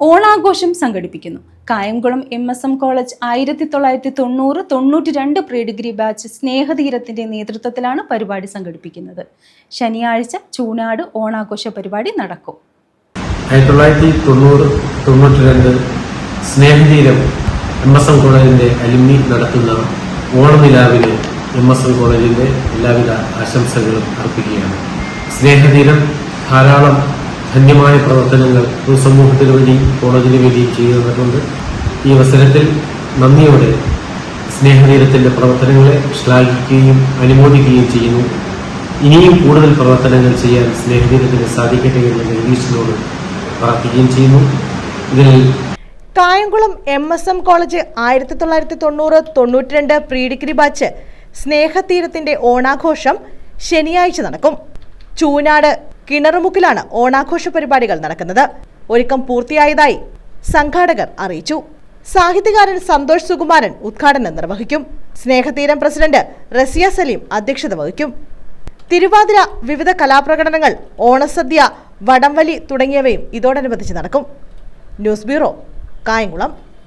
ഓണാഘോഷം സംഘടിപ്പിക്കുന്നു. Kayamkulam M S M college ആയിരത്തി തൊള്ളായിരത്തി തൊണ്ണൂറ് തൊണ്ണൂറ്റി രണ്ട് പ്രീ ഡിഗ്രി ബാച്ച് സ്നേഹതീരത്തിന്റെ നേതൃത്വത്തിലാണ് പരിപാടി സംഘടിപ്പിക്കുന്നത്. ശനിയാഴ്ച ചൂനാട് ഓണാഘോഷ പരിപാടി നടക്കും. ആയിരത്തി തൊള്ളായിരത്തി തൊണ്ണൂറ് തൊണ്ണൂറ്റി രണ്ട് സ്നേഹതീരം എം എസ് എം കോളേജിന്റെ അലുമിനി നടത്തുന്ന ഓണനിലാവിന് എം എസ് എം കോളേജിന്റെ എല്ലാവിധ ആശംസകളും അർപ്പിക്കുകയാണ്. സ്നേഹതീരം ധാരാളം ധന്യമായ പ്രവർത്തനങ്ങൾ പൊതുസമൂഹത്തിന് വേണ്ടിയും കോളേജിന് വേണ്ടിയും ചെയ്തു തന്നിട്ടുണ്ട് ഈ അവസരത്തിൽ നന്ദിയോടെ സ്നേഹതീരത്തിന്റെ പ്രവർത്തനങ്ങളെ ശ്ലാഘിക്കുകയും അനുമോദിക്കുകയും ചെയ്യുന്നു. ഇനിയും കൂടുതൽ പ്രവർത്തനങ്ങൾ ചെയ്യാൻ സ്നേഹതീരത്തിന് സാധിക്കട്ടെ എന്ന് ജഗദീഷിനോട് പ്രാർത്ഥിക്കുകയും ചെയ്യുന്നു. ഇതിൽ Kayamkulam M S M college ആയിരത്തി തൊള്ളായിരത്തി തൊണ്ണൂറ് തൊണ്ണൂറ്റി രണ്ട് പ്രീ ഡിഗ്രി ബാച്ച് സ്നേഹതീരത്തിന്റെ ഓണാഘോഷം ശനിയാഴ്ച നടക്കും. ചൂനാട് കിണറുമുക്കിലാണ് ഓണാഘോഷ പരിപാടികൾ നടക്കുന്നത്. ഒരുക്കം പൂർത്തിയായതായി സംഘാടകർ അറിയിച്ചു. സാഹിത്യകാരൻ സന്തോഷ് സുകുമാരൻ ഉദ്ഘാടനം നിർവഹിക്കും. സ്നേഹതീരം പ്രസിഡന്റ് റസിയ സലീം അധ്യക്ഷത വഹിക്കും. തിരുവാതിര വിവിധ കലാപ്രകടനങ്ങൾ ഓണസദ്യ വടംവലി തുടങ്ങിയവയും ഇതോടനുബന്ധിച്ച് നടക്കും. News bureau Kayamkulam.